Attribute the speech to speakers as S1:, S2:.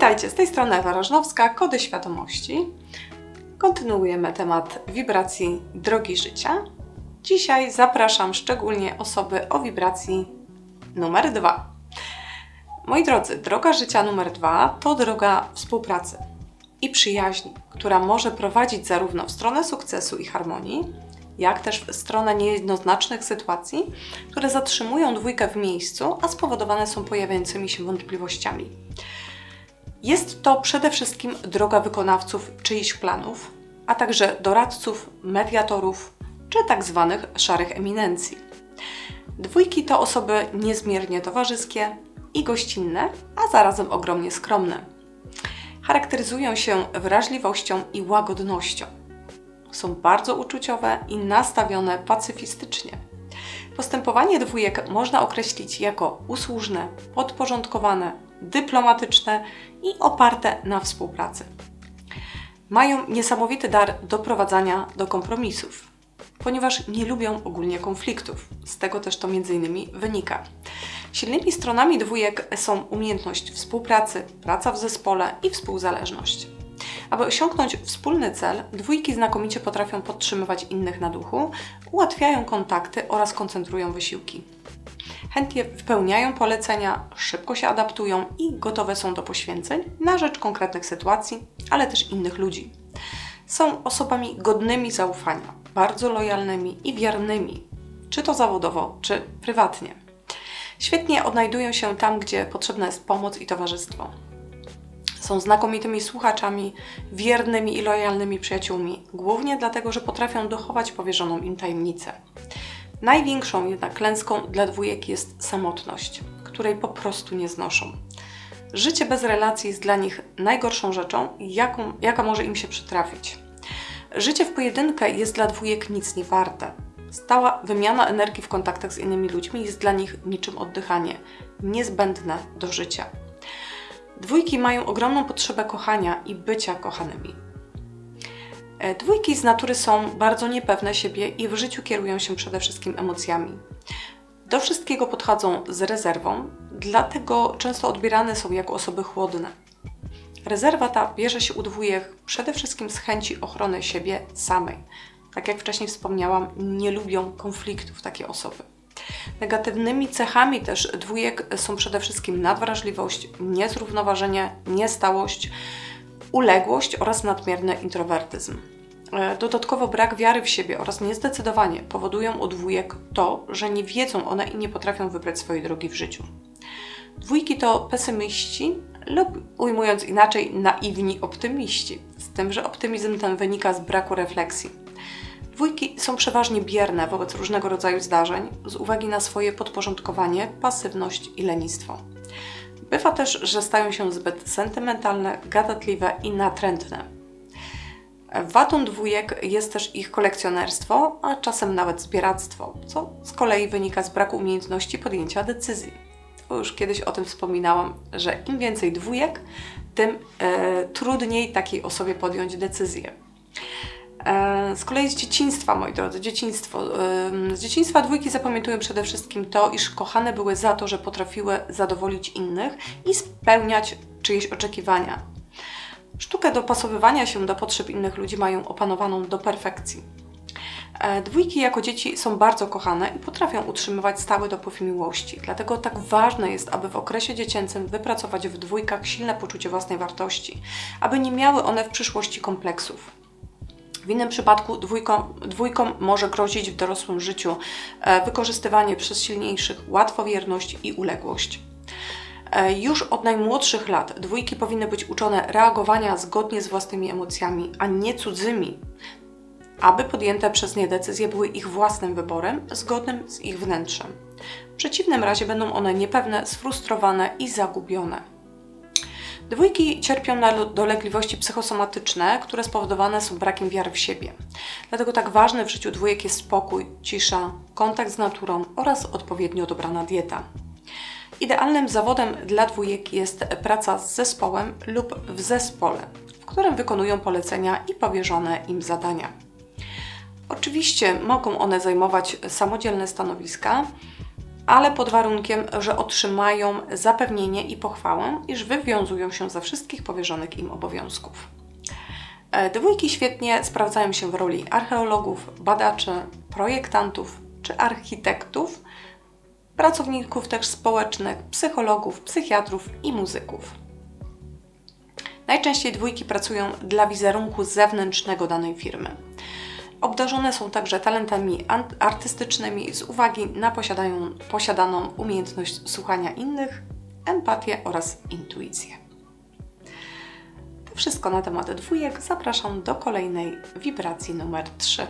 S1: Witajcie, z tej strony Ewa Rożnowska, Kody Świadomości. Kontynuujemy temat wibracji drogi życia. Dzisiaj zapraszam szczególnie osoby o wibracji numer dwa. Moi drodzy, droga życia numer dwa to droga współpracy i przyjaźni, która może prowadzić zarówno w stronę sukcesu i harmonii, jak też w stronę niejednoznacznych sytuacji, które zatrzymują dwójkę w miejscu, a spowodowane są pojawiającymi się wątpliwościami. Jest to przede wszystkim droga wykonawców czyichś planów, a także doradców, mediatorów czy tak zwanych szarych eminencji. Dwójki to osoby niezmiernie towarzyskie i gościnne, a zarazem ogromnie skromne. Charakteryzują się wrażliwością i łagodnością. Są bardzo uczuciowe i nastawione pacyfistycznie. Postępowanie dwójek można określić jako usłużne, podporządkowane, dyplomatyczne i oparte na współpracy. Mają niesamowity dar doprowadzania do kompromisów, ponieważ nie lubią ogólnie konfliktów. Z tego też to między innymi wynika. Silnymi stronami dwójek są umiejętność współpracy, praca w zespole i współzależność. Aby osiągnąć wspólny cel, dwójki znakomicie potrafią podtrzymywać innych na duchu, ułatwiają kontakty oraz koncentrują wysiłki. Chętnie wypełniają polecenia, szybko się adaptują i gotowe są do poświęceń na rzecz konkretnych sytuacji, ale też innych ludzi. Są osobami godnymi zaufania, bardzo lojalnymi i wiernymi, czy to zawodowo, czy prywatnie. Świetnie odnajdują się tam, gdzie potrzebna jest pomoc i towarzystwo. Są znakomitymi słuchaczami, wiernymi i lojalnymi przyjaciółmi, głównie dlatego, że potrafią dochować powierzoną im tajemnicę. Największą jednak klęską dla dwójek jest samotność, której po prostu nie znoszą. Życie bez relacji jest dla nich najgorszą rzeczą, jaką, jaka może im się przytrafić. Życie w pojedynkę jest dla dwójek nic nie warte. Stała wymiana energii w kontaktach z innymi ludźmi jest dla nich niczym oddychanie, niezbędne do życia. Dwójki mają ogromną potrzebę kochania i bycia kochanymi. E, dwójki z natury są bardzo niepewne siebie i w życiu kierują się przede wszystkim emocjami. Do wszystkiego podchodzą z rezerwą, dlatego często odbierane są jako osoby chłodne. Rezerwa ta bierze się u dwójek przede wszystkim z chęci ochrony siebie samej. Tak jak wcześniej wspomniałam, nie lubią konfliktów takie osoby. Negatywnymi cechami też dwójek są przede wszystkim nadwrażliwość, niezrównoważenie, niestałość, uległość oraz nadmierny introwertyzm. E, dodatkowo brak wiary w siebie oraz niezdecydowanie powodują u dwójek to, że nie wiedzą one i nie potrafią wybrać swojej drogi w życiu. Dwójki to pesymiści lub ujmując inaczej, naiwni optymiści, z tym, że optymizm ten wynika z braku refleksji. Dwójki są przeważnie bierne wobec różnego rodzaju zdarzeń z uwagi na swoje podporządkowanie, pasywność i lenistwo. Bywa też, że stają się zbyt sentymentalne, gadatliwe i natrętne. Wadą dwójek jest też ich kolekcjonerstwo, a czasem nawet zbieractwo, co z kolei wynika z braku umiejętności podjęcia decyzji. Bo już kiedyś o tym wspominałam, że im więcej dwójek, tym e, trudniej takiej osobie podjąć decyzję. E, z kolei z dzieciństwa, moi drodzy, dzieciństwo. Z dzieciństwa dwójki zapamiętują przede wszystkim to, iż kochane były za to, że potrafiły zadowolić innych i spełniać czyjeś oczekiwania. Sztukę dopasowywania się do potrzeb innych ludzi mają opanowaną do perfekcji. E, dwójki jako dzieci są bardzo kochane i potrafią utrzymywać stały dopływ miłości. Dlatego tak ważne jest, aby w okresie dziecięcym wypracować w dwójkach silne poczucie własnej wartości, aby nie miały one w przyszłości kompleksów. W innym przypadku dwójkom, może grozić w dorosłym życiu e, wykorzystywanie przez silniejszych łatwowierność i uległość. E, już od najmłodszych lat dwójki powinny być uczone reagowania zgodnie z własnymi emocjami, a nie cudzymi, aby podjęte przez nie decyzje były ich własnym wyborem, zgodnym z ich wnętrzem. W przeciwnym razie będą one niepewne, sfrustrowane i zagubione. Dwójki cierpią na dolegliwości psychosomatyczne, które spowodowane są brakiem wiary w siebie. Dlatego tak ważny w życiu dwójek jest spokój, cisza, kontakt z naturą oraz odpowiednio dobrana dieta. Idealnym zawodem dla dwójek jest praca z zespołem lub w zespole, w którym wykonują polecenia i powierzone im zadania. Oczywiście mogą one zajmować samodzielne stanowiska, ale pod warunkiem, że otrzymają zapewnienie i pochwałę, iż wywiązują się ze wszystkich powierzonych im obowiązków. E, Dwójki świetnie sprawdzają się w roli archeologów, badaczy, projektantów czy architektów, pracowników też społecznych, psychologów, psychiatrów i muzyków. Najczęściej dwójki pracują dla wizerunku zewnętrznego danej firmy. Obdarzone są także talentami artystycznymi z uwagi na posiadaną umiejętność słuchania innych, empatię oraz intuicję. To wszystko na temat dwójek. Zapraszam do kolejnej wibracji numer 3.